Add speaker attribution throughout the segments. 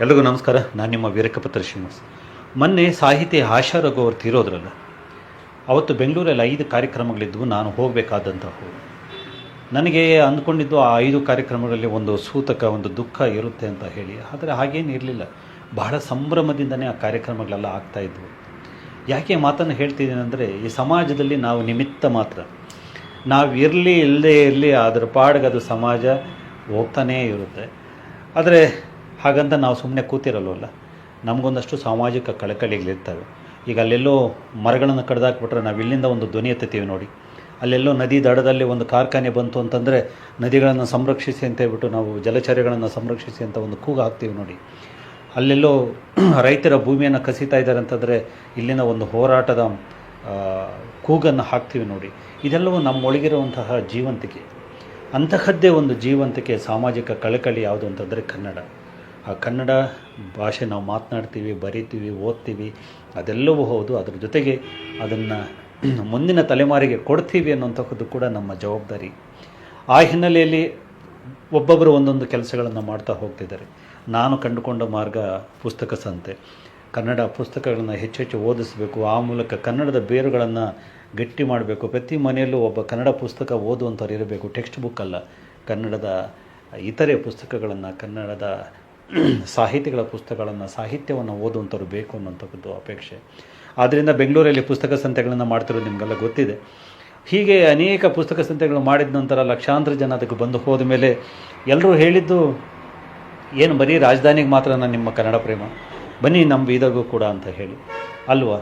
Speaker 1: ಎಲ್ರಿಗೂ ನಮಸ್ಕಾರ. ನಾನು ನಿಮ್ಮ ವೀರಕಪತ್ರ ಶ್ರೀನಿವಾಸ್. ಮೊನ್ನೆ ಸಾಹಿತಿ ಆಶಾ ರಘು ಅವರು ತೀರೋದ್ರಲ್ಲ, ಅವತ್ತು ಬೆಂಗಳೂರಲ್ಲಿ ಐದು ಕಾರ್ಯಕ್ರಮಗಳಿದ್ವು, ನಾನು ಹೋಗಬೇಕಾದಂತಹ ನನಗೆ ಅಂದ್ಕೊಂಡಿದ್ದು ಆ ಐದು ಕಾರ್ಯಕ್ರಮಗಳಲ್ಲಿ ಒಂದು ಸೂತಕ, ಒಂದು ದುಃಖ ಇರುತ್ತೆ ಅಂತ ಹೇಳಿ. ಆದರೆ ಹಾಗೇನು ಇರಲಿಲ್ಲ. ಬಹಳ ಸಂಭ್ರಮದಿಂದನೇ ಆ ಕಾರ್ಯಕ್ರಮಗಳೆಲ್ಲ ಆಗ್ತಾಯಿದ್ವು ಯಾಕೆ ಮಾತನ್ನು ಹೇಳ್ತಿದ್ದೀನಿ ಅಂದರೆ ಈ ಸಮಾಜದಲ್ಲಿ ನಾವು ನಿಮಿತ್ತ ಮಾತ್ರ. ನಾವು ಇರಲಿ ಇಲ್ಲದೆ ಇರಲಿ ಅದರ ಪಾಡಿಗೆ ಅದು ಸಮಾಜ ಹೋಗ್ತಾನೇ ಇರುತ್ತೆ. ಆದರೆ ಹಾಗಂತ ನಾವು ಸುಮ್ಮನೆ ಕೂತಿರಲ್ವಲ್ಲ? ನಮಗೊಂದಷ್ಟು ಸಾಮಾಜಿಕ ಕಳಕಳಿಗಳಿರ್ತವೆ. ಈಗ ಅಲ್ಲೆಲ್ಲೋ ಮರಗಳನ್ನು ಕಡ್ದಾಕ್ಬಿಟ್ರೆ ನಾವು ಇಲ್ಲಿಂದ ಒಂದು ಧ್ವನಿ ಎತ್ತೀವಿ ನೋಡಿ. ಅಲ್ಲೆಲ್ಲೋ ನದಿ ದಡದಲ್ಲಿ ಒಂದು ಕಾರ್ಖಾನೆ ಬಂತು ಅಂತಂದರೆ ನದಿಗಳನ್ನು ಸಂರಕ್ಷಿಸಿ ಅಂತ ಹೇಳ್ಬಿಟ್ಟು ನಾವು ಜಲಚರಗಳನ್ನು ಸಂರಕ್ಷಿಸಿ ಅಂತ ಒಂದು ಕೂಗು ಹಾಕ್ತೀವಿ ನೋಡಿ. ಅಲ್ಲೆಲ್ಲೋ ರೈತರ ಭೂಮಿಯನ್ನು ಕಸಿತಾ ಇದ್ದಾರೆ ಅಂತಂದರೆ ಇಲ್ಲಿನ ಒಂದು ಹೋರಾಟದ ಕೂಗನ್ನು ಹಾಕ್ತೀವಿ ನೋಡಿ. ಇದೆಲ್ಲವೂ ನಮ್ಮೊಳಗಿರುವಂತಹ ಜೀವಂತಿಕೆ. ಅಂತಹದ್ದೇ ಒಂದು ಜೀವಂತಿಕೆ ಸಾಮಾಜಿಕ ಕಳಕಳಿ ಯಾವುದು ಅಂತಂದರೆ ಕನ್ನಡ. ಆ ಕನ್ನಡ ಭಾಷೆ ನಾವು ಮಾತನಾಡ್ತೀವಿ, ಬರಿತೀವಿ, ಓದ್ತೀವಿ, ಅದೆಲ್ಲವೂ ಹೌದು. ಅದ್ರ ಜೊತೆಗೆ ಅದನ್ನು ಮುಂದಿನ ತಲೆಮಾರಿಗೆ ಕೊಡ್ತೀವಿ ಅನ್ನೋಂಥದ್ದು ಕೂಡ ನಮ್ಮ ಜವಾಬ್ದಾರಿ. ಆ ಹಿನ್ನೆಲೆಯಲ್ಲಿ ಒಬ್ಬೊಬ್ಬರು ಒಂದೊಂದು ಕೆಲಸಗಳನ್ನು ಮಾಡ್ತಾ ಹೋಗ್ತಿದ್ದಾರೆ. ನಾನು ಕಂಡುಕೊಂಡ ಮಾರ್ಗ ಪುಸ್ತಕ ಸಂತೆ. ಕನ್ನಡ ಪುಸ್ತಕಗಳನ್ನು ಹೆಚ್ಚು ಹೆಚ್ಚು ಓದಿಸಬೇಕು. ಆ ಮೂಲಕ ಕನ್ನಡದ ಬೇರುಗಳನ್ನು ಗಟ್ಟಿ ಮಾಡಬೇಕು. ಪ್ರತಿ ಮನೆಯಲ್ಲೂ ಒಬ್ಬ ಕನ್ನಡ ಪುಸ್ತಕ ಓದುವಂಥವ್ರು ಇರಬೇಕು. ಟೆಕ್ಸ್ಟ್ ಬುಕ್ ಅಲ್ಲ. ಕನ್ನಡದ ಇತರೆ ಪುಸ್ತಕಗಳನ್ನು ಕನ್ನಡದ ಸಾಹಿತಿಗಳ ಪುಸ್ತಕಗಳನ್ನು, ಸಾಹಿತ್ಯವನ್ನು ಓದುವಂಥವ್ರು ಬೇಕು ಅನ್ನೋಂಥದ್ದು ಅಪೇಕ್ಷೆ. ಆದ್ದರಿಂದ ಬೆಂಗಳೂರಲ್ಲಿ ಪುಸ್ತಕ ಸಂತೆಗಳನ್ನು ಮಾಡ್ತಿರೋದು ನಿಮಗೆಲ್ಲ ಗೊತ್ತಿದೆ. ಹೀಗೆ ಅನೇಕ ಪುಸ್ತಕ ಸಂತೆಗಳು ಮಾಡಿದ ನಂತರ ಲಕ್ಷಾಂತರ ಜನ ಅದಕ್ಕೆ ಬಂದು ಹೋದ ಮೇಲೆ ಎಲ್ಲರೂ ಹೇಳಿದ್ದು, ಏನು ಬರೀ ರಾಜಧಾನಿಗೆ ಮಾತ್ರ ನಾನು ನಿಮ್ಮ ಕನ್ನಡ ಪ್ರೇಮ. ಬನ್ನಿ ನಮ್ಮ ಬೀದರ್ಗೂ ಕೂಡ ಅಂತ ಹೇಳಿ. ಅಲ್ವಾ?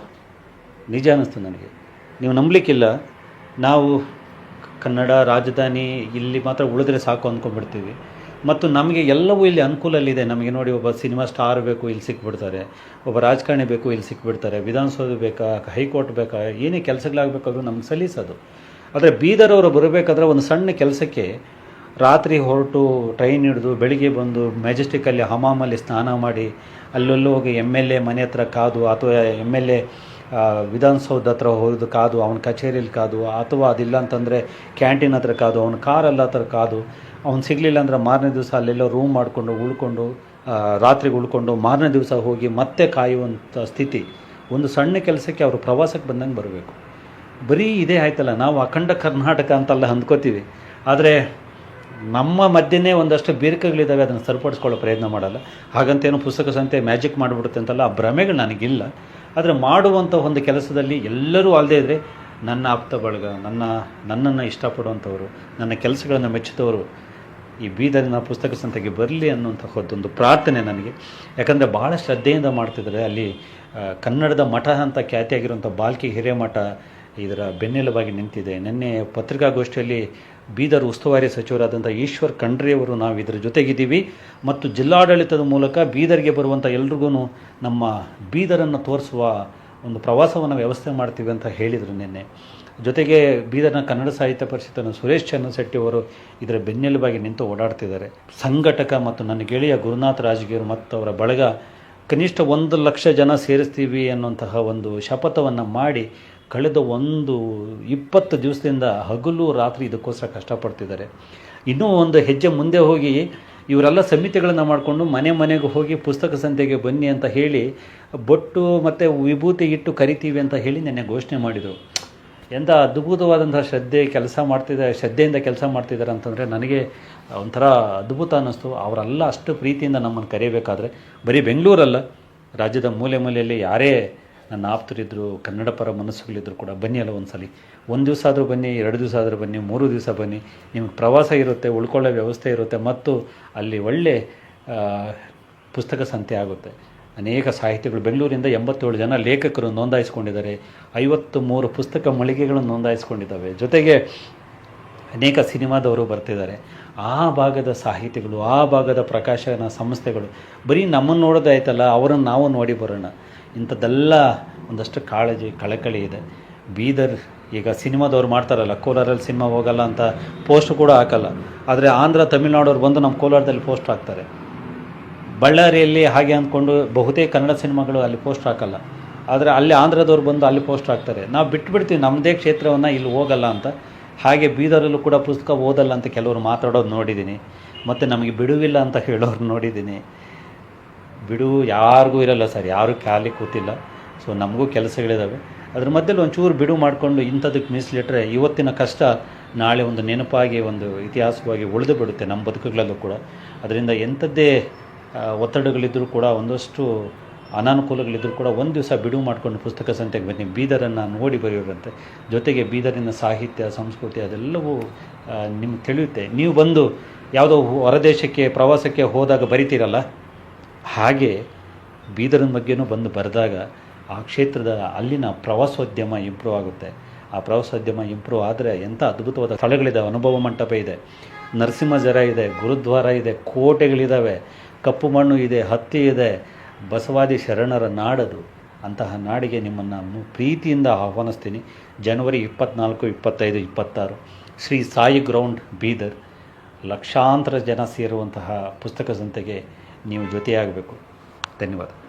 Speaker 1: ನಿಜ ಅನ್ನಿಸ್ತು ನನಗೆ. ನೀವು ನಂಬಲಿಕ್ಕಿಲ್ಲ. ನಾವು ಕನ್ನಡ ರಾಜಧಾನಿ ಇಲ್ಲಿ ಮಾತ್ರ ಉಳಿದ್ರೆ ಸಾಕು ಅಂದ್ಕೊಂಡ್ಬಿಡ್ತೀವಿ. ಮತ್ತು ನಮಗೆ ಎಲ್ಲವೂ ಇಲ್ಲಿ ಅನುಕೂಲಲ್ಲಿದೆ. ನಮಗೆ ನೋಡಿ ಒಬ್ಬ ಸಿನಿಮಾ ಸ್ಟಾರ್ ಬೇಕು, ಇಲ್ಲಿ ಸಿಕ್ಬಿಡ್ತಾರೆ. ಒಬ್ಬ ರಾಜಕಾರಣಿ ಬೇಕು, ಇಲ್ಲಿ ಸಿಕ್ಬಿಡ್ತಾರೆ. ವಿಧಾನಸೌಧ ಬೇಕಾ, ಹೈಕೋರ್ಟ್ ಬೇಕಾ, ಏನೇ ಕೆಲಸಗಳಾಗಬೇಕಾದ್ರೂ ನಮ್ಗೆ ಸಲ್ಲಿಸೋದು. ಆದರೆ ಬೀದರವರು ಬರಬೇಕಾದ್ರೆ ಒಂದು ಸಣ್ಣ ಕೆಲಸಕ್ಕೆ ರಾತ್ರಿ ಹೊರಟು ಟ್ರೈನ್ ಹಿಡಿದು ಬೆಳಿಗ್ಗೆ ಬಂದು ಮೆಜೆಸ್ಟಿಕ್ಕಲ್ಲಿ ಹಮಾಮಲ್ಲಿ ಸ್ನಾನ ಮಾಡಿ ಅಲ್ಲೆಲ್ಲೂ ಹೋಗಿ ಎಂ ಎಲ್ ಎ ಮನೆ ಹತ್ರ ಕಾದು ಅಥವಾ ಎಂ ಎಲ್ ಎ ವಿಧಾನಸೌಧ ಹತ್ರ ಹೋದ ಕಾದು, ಅವನ ಕಚೇರಿಯಲ್ಲಿ ಕಾದು, ಅಥವಾ ಅದಿಲ್ಲ ಅಂತಂದರೆ ಕ್ಯಾಂಟೀನ್ ಹತ್ರ ಕಾದು, ಅವನ ಕಾರಲ್ಲ ಹತ್ರ ಕಾದು, ಅವ್ನು ಸಿಗಲಿಲ್ಲ ಅಂದ್ರೆ ಮಾರನೇ ದಿವಸ ಅಲ್ಲೆಲ್ಲೋ ರೂಮ್ ಮಾಡಿಕೊಂಡು, ಉಳ್ಕೊಂಡು ರಾತ್ರಿಗೆ ಉಳ್ಕೊಂಡು ಮಾರನೇ ದಿವಸ ಹೋಗಿ ಮತ್ತೆ ಕಾಯುವಂಥ ಸ್ಥಿತಿ. ಒಂದು ಸಣ್ಣ ಕೆಲಸಕ್ಕೆ ಅವರು ಪ್ರವಾಸಕ್ಕೆ ಬಂದಂಗೆ ಬರಬೇಕು. ಬರೀ ಇದೇ ಆಯ್ತಲ್ಲ, ನಾವು ಅಖಂಡ ಕರ್ನಾಟಕ ಅಂತೆಲ್ಲ ಅಂದ್ಕೋತೀವಿ. ಆದರೆ ನಮ್ಮ ಮಧ್ಯೆನೇ ಒಂದಷ್ಟು ಬೀರ್ಕಗಳಿದ್ದಾವೆ ಅದನ್ನು ಸರಿಪಡಿಸ್ಕೊಳ್ಳೋ ಪ್ರಯತ್ನ ಮಾಡಲ್ಲ. ಹಾಗಂತೇನು ಪುಸ್ತಕ ಸಂತೆ ಮ್ಯಾಜಿಕ್ ಮಾಡಿಬಿಡುತ್ತೆ ಅಂತಲ್ಲ, ಆ ಭ್ರಮೆಗಳು ನನಗಿಲ್ಲ. ಆದರೆ ಮಾಡುವಂಥ ಒಂದು ಕೆಲಸದಲ್ಲಿ ಎಲ್ಲರೂ ಅಲ್ಲದೆ ಇದ್ದರೆ ನನ್ನ ಆಪ್ತ ಬಳಗ, ನನ್ನ, ನನ್ನನ್ನು ಇಷ್ಟಪಡುವಂಥವರು ನನ್ನ ಕೆಲಸಗಳನ್ನು ಮೆಚ್ಚಿದವರು ಈ ಬೀದರಿನ ಪುಸ್ತಕ ಸಂತೆಗೆ ಬರಲಿ ಅನ್ನುವಂಥದ್ದೊಂದು ಪ್ರಾರ್ಥನೆ ನನಗೆ. ಯಾಕಂದರೆ ಭಾಳ ಶ್ರದ್ಧೆಯಿಂದ ಮಾಡ್ತಿದ್ದಾರೆ. ಅಲ್ಲಿ ಕನ್ನಡದ ಮಠ ಅಂತ ಖ್ಯಾತಿಯಾಗಿರುವಂಥ ಬಾಲ್ಕಿ ಹಿರೇಮಠ ಇದರ ಬೆನ್ನೆಲುಬಾಗಿ ನಿಂತಿದೆ. ನಿನ್ನೆ ಪತ್ರಿಕಾಗೋಷ್ಠಿಯಲ್ಲಿ ಬೀದರ್ ಉಸ್ತುವಾರಿ ಸಚಿವರಾದಂಥ ಈಶ್ವರ್ ಖಂಡ್ರಿಯವರು ನಾವು ಇದರ ಜೊತೆಗಿದ್ದೀವಿ. ಮತ್ತು ಜಿಲ್ಲಾಡಳಿತದ ಮೂಲಕ ಬೀದರ್ಗೆ ಬರುವಂಥ ಎಲ್ರಿಗೂ ನಮ್ಮ ಬೀದರನ್ನು ತೋರಿಸುವ ಒಂದು ಪ್ರವಾಸವನ್ನು ವ್ಯವಸ್ಥೆ ಮಾಡ್ತೀವಿ ಅಂತ ಹೇಳಿದರು ನಿನ್ನೆ. ಜೊತೆಗೆ ಬೀದರ್ನ ಕನ್ನಡ ಸಾಹಿತ್ಯ ಪರಿಷತ್ತಿನ ಸುರೇಶ್ ಚನ್ನಶೆಟ್ಟಿ ಅವರು ಇದರ ಬೆನ್ನೆಲುಬಾಗಿ ನಿಂತು ಓಡಾಡ್ತಿದ್ದಾರೆ. ಸಂಘಟಕ ಮತ್ತು ನನ್ನ ಗೆಳೆಯ ಗುರುನಾಥ ರಾಜಗೀರ್ ಮತ್ತು ಅವರ ಬಳಗ ಕನಿಷ್ಠ ಒಂದು ಲಕ್ಷ ಜನ ಸೇರಿಸ್ತೀವಿ ಅನ್ನುವಂತಹ ಒಂದು ಶಪಥವನ್ನು ಮಾಡಿ ಕಳೆದ ಒಂದು ಇಪ್ಪತ್ತು ದಿವಸದಿಂದ ಹಗಲು ರಾತ್ರಿ ಇದಕ್ಕೋಸ್ಕರ ಕಷ್ಟಪಡ್ತಿದ್ದಾರೆ. ಇನ್ನೂ ಒಂದು ಹೆಜ್ಜೆ ಮುಂದೆ ಹೋಗಿ ಇವರೆಲ್ಲ ಸಮಿತಿಗಳನ್ನು ಮಾಡಿಕೊಂಡು ಮನೆ ಮನೆಗೆ ಹೋಗಿ ಪುಸ್ತಕ ಸಂತೆಗೆ ಬನ್ನಿ ಅಂತ ಹೇಳಿ ಬೊಟ್ಟು ಮತ್ತು ವಿಭೂತಿ ಇಟ್ಟು ಕರಿತೀವಿ ಅಂತ ಹೇಳಿ ನೆನ್ನೆ ಘೋಷಣೆ ಮಾಡಿದರು. ಎಂಥ ಅದ್ಭುತವಾದಂಥ ಶ್ರದ್ಧೆ ಕೆಲಸ ಮಾಡ್ತಿದ್ದಾರೆ ಶ್ರದ್ಧೆಯಿಂದ ಕೆಲಸ ಮಾಡ್ತಿದ್ದಾರೆ ಅಂತಂದರೆ ನನಗೆ ಒಂಥರ ಅದ್ಭುತ ಅನ್ನಿಸ್ತು. ಅವರೆಲ್ಲ ಅಷ್ಟು ಪ್ರೀತಿಯಿಂದ ನಮ್ಮನ್ನು ಕರೆಯಬೇಕಾದ್ರೆ ಬರೀ ಬೆಂಗಳೂರಲ್ಲ, ರಾಜ್ಯದ ಮೂಲೆ ಮೂಲೆಯಲ್ಲಿ ಯಾರೇ ನನ್ನ ಆಪ್ತರಿದ್ದರು ಕನ್ನಡ ಪರ ಮನಸ್ಸುಗಳಿದ್ದರು ಕೂಡ ಬನ್ನಿ ಅಲ್ಲ ಒಂದು ಸಲ ಒಂದು ದಿವಸ ಆದರೂ ಬನ್ನಿ, ಎರಡು ದಿವಸ ಆದರೂ ಬನ್ನಿ, ಮೂರು ದಿವಸ ಬನ್ನಿ. ನಿಮಗೆ ಪ್ರವಾಸ ಇರುತ್ತೆ, ಉಳ್ಕೊಳ್ಳೋ ವ್ಯವಸ್ಥೆ ಇರುತ್ತೆ ಮತ್ತು ಅಲ್ಲಿ ಒಳ್ಳೆ ಪುಸ್ತಕ ಸಂತೆ ಆಗುತ್ತೆ. ಅನೇಕ ಸಾಹಿತಿಗಳು ಬೆಂಗಳೂರಿಂದ ಎಂಬತ್ತೇಳು ಜನ ಲೇಖಕರು ನೋಂದಾಯಿಸ್ಕೊಂಡಿದ್ದಾರೆ. ಐವತ್ತು ಮೂರು ಪುಸ್ತಕ ಮಳಿಗೆಗಳನ್ನು ನೋಂದಾಯಿಸ್ಕೊಂಡಿದ್ದಾವೆ. ಜೊತೆಗೆ ಅನೇಕ ಸಿನಿಮಾದವರು ಬರ್ತಿದ್ದಾರೆ. ಆ ಭಾಗದ ಸಾಹಿತಿಗಳು, ಆ ಭಾಗದ ಪ್ರಕಾಶನ ಸಂಸ್ಥೆಗಳು, ಬರೀ ನಮ್ಮನ್ನು ನೋಡೋದಾಯ್ತಲ್ಲ, ಅವರನ್ನು ನಾವು ನೋಡಿ ಬರೋಣ. ಇಂಥದ್ದೆಲ್ಲ ಒಂದಷ್ಟು ಕಾಳಜಿ, ಕಳಕಳಿ ಇದೆ. ಬೀದರ್ ಈಗ ಸಿನಿಮಾದವ್ರು ಮಾಡ್ತಾರಲ್ಲ, ಕೋಲಾರಲ್ಲಿ ಸಿನಿಮಾ ಹೋಗಲ್ಲ ಅಂತ ಪೋಸ್ಟ್ ಕೂಡ ಹಾಕಲ್ಲ. ಆದರೆ ಆಂಧ್ರ, ತಮಿಳ್ನಾಡವ್ರು ಬಂದು ನಮ್ಮ ಕೋಲಾರದಲ್ಲಿ ಪೋಸ್ಟ್ ಹಾಕ್ತಾರೆ. ಬಳ್ಳಾರಿಯಲ್ಲಿ ಹಾಗೆ ಅಂದ್ಕೊಂಡು ಬಹುತೇಕ ಕನ್ನಡ ಸಿನಿಮಾಗಳು ಅಲ್ಲಿ ಪೋಸ್ಟ್ ಹಾಕಲ್ಲ. ಆದರೆ ಅಲ್ಲಿ ಆಂಧ್ರದವ್ರು ಬಂದು ಅಲ್ಲಿ ಪೋಸ್ಟ್ ಹಾಕ್ತಾರೆ. ನಾವು ಬಿಟ್ಬಿಡ್ತೀವಿ ನಮ್ಮದೇ ಕ್ಷೇತ್ರವನ್ನು ಇಲ್ಲಿ ಹೋಗಲ್ಲ ಅಂತ. ಹಾಗೆ ಬೀದರಲ್ಲೂ ಕೂಡ ಪುಸ್ತಕ ಓದಲ್ಲ ಅಂತ ಕೆಲವರು ಮಾತಾಡೋದು ನೋಡಿದ್ದೀನಿ ಮತ್ತು ನಮಗೆ ಬಿಡುವಿಲ್ಲ ಅಂತ ಹೇಳೋರು ನೋಡಿದ್ದೀನಿ ಬಿಡು, ಯಾರಿಗೂ ಇರಲ್ಲ ಸರ್, ಯಾರೂ ಖಾಲಿ ಕೂತಿಲ್ಲ. ಸೊ ನಮಗೂ ಕೆಲಸಗಳಿದ್ದಾವೆ ಅದ್ರ ಮಧ್ಯದಲ್ಲಿ ಒಂಚೂರು ಬಿಡು ಮಾಡಿಕೊಂಡು ಇಂಥದಕ್ಕೆ ಮೀಸಲಿಟ್ಟರೆ ಇವತ್ತಿನ ಕಷ್ಟ ನಾಳೆ ಒಂದು ನೆನಪಾಗಿ, ಒಂದು ಇತಿಹಾಸವಾಗಿ ಉಳಿದು ಬಿಡುತ್ತೆ ನಮ್ಮ ಬದುಕುಗಳಲ್ಲೂ ಕೂಡ. ಅದರಿಂದ ಎಂಥದ್ದೇ ಒತ್ತಡಗಳಿದ್ದರೂ ಕೂಡ, ಒಂದಷ್ಟು ಅನಾನುಕೂಲಗಳಿದ್ದರೂ ಕೂಡ ಒಂದು ದಿವಸ ಬಿಡುವು ಮಾಡಿಕೊಂಡು ಪುಸ್ತಕ ಸಂತೆಗೆ ಬನ್ನಿ. ಬೀದರನ್ನು ನೋಡಿ ಬರೆಯೋರಂತೆ ಜೊತೆಗೆ ಬೀದರಿನ ಸಾಹಿತ್ಯ, ಸಂಸ್ಕೃತಿ ಅದೆಲ್ಲವೂ ನಿಮ್ಗೆ ತಿಳಿಯುತ್ತೆ. ನೀವು ಬಂದು ಯಾವುದೋ ಹೊರದೇಶಕ್ಕೆ ಪ್ರವಾಸಕ್ಕೆ ಹೋದಾಗ ಬರಿತೀರಲ್ಲ? ಹಾಗೆ ಬೀದರನ ಬಗ್ಗೆನೂ ಬಂದು ಬರೆದಾಗ ಆ ಕ್ಷೇತ್ರದ ಅಲ್ಲಿನ ಪ್ರವಾಸೋದ್ಯಮ ಇಂಪ್ರೂವ್ ಆಗುತ್ತೆ. ಆ ಪ್ರವಾಸೋದ್ಯಮ ಇಂಪ್ರೂವ್ ಆದರೆ ಎಂಥ ಅದ್ಭುತವಾದ ಸ್ಥಳಗಳಿದೆ ಅನುಭವ ಮಂಟಪ ಇದೆ ನರಸಿಂಹ ಜರ ಇದೆ, ಗುರುದ್ವಾರ ಇದೆ ಕೋಟೆಗಳಿದ್ದಾವೆ ಕಪ್ಪು ಮಣ್ಣು ಇದೆ, ಹತ್ತಿ ಇದೆ, ಬಸವಾದಿ ಶರಣರ ನಾಡದು. ಅಂತಹ ನಾಡಿಗೆ ನಿಮ್ಮನ್ನು ಪ್ರೀತಿಯಿಂದ ಆಹ್ವಾನಿಸ್ತೀನಿ. ಜನವರಿ ಇಪ್ಪತ್ನಾಲ್ಕು, ಇಪ್ಪತ್ತೈದು, ಇಪ್ಪತ್ತಾರು, ಶ್ರೀ ಸಾಯಿ ಗ್ರೌಂಡ್ ಬೀದರ್ ಲಕ್ಷಾಂತರ ಜನ ಸೇರುವಂತಹ ಪುಸ್ತಕ ಸಂತೆಗೆ ನೀವು ಜೊತೆಯಾಗಬೇಕು ಧನ್ಯವಾದ.